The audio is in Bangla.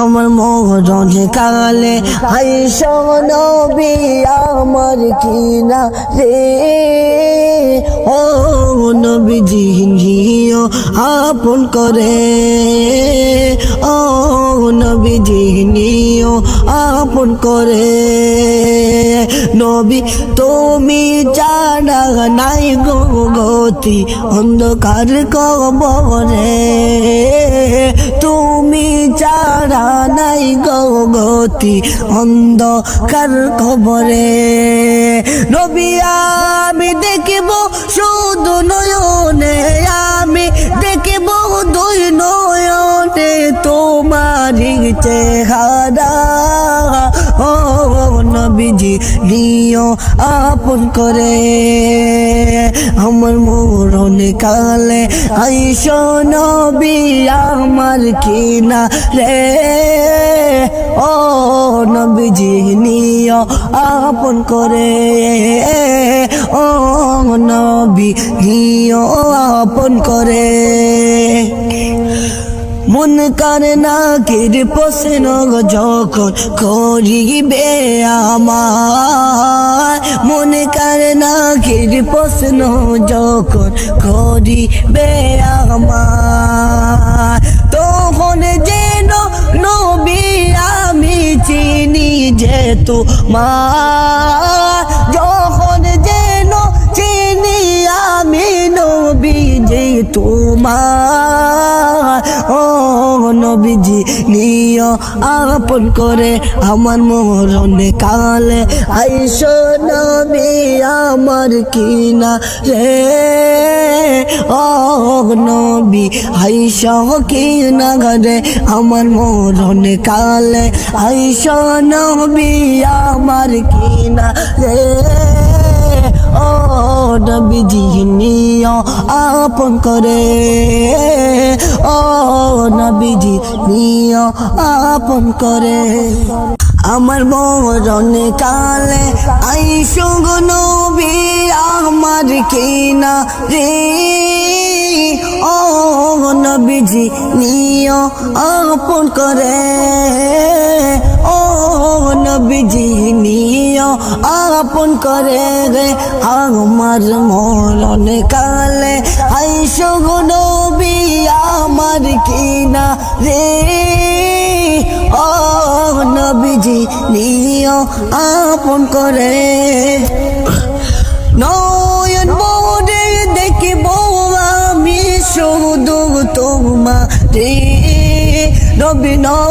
আমার মরণে কালে হাই নবী আমার কিনা রে। ও নবীজি নিও আপন করে। ও নবীজি নিও আপন করে। নবী, তুমি জানা নাই গো গতি অন্ধকার কবরে। গতি অন্ধকার খবরে। নবী আমি দেখিব শুধু নয়নে আমি দেখিব দুই নয়নে তোমার চেহারা। ও নবীজি নিও আপন করে আমার মরণ কালে আইস নবী আমার কিনা রে ও নবীজি নিও আপন করে ও নবী নিও আপন করে মন কারে না কির প্রশ্ন যখন করিবে আমার মন কারে না কির প্রশ্ন যখন করিবে আমার তখন যেন নবী আমি চিনি যে তোমার তোমার ও নবীজি, নিয় আপন করে আমার মরণে কালে। আইস নবী আমার কিনা রে, ও নবী, আইস কিনা ঘরে আমার মরণে কালে। আইস নবী আমার কিনা রে। ও নবীজি নিয় করে ও নবীজি নিয় আপন করে আমার মরণে কালে আইসো গো নবী আমার কিনা রে ও নবীজি নিয় আপন করে ও নবীজি আপন করে রে, আমার মরণ কালে। আইসো গো নবী, আমার কিনা রে। ও নবীজি নিয় আপন করে। নয়ন মোরে দেখিব আমি, শুধু তোমারে নবী নয়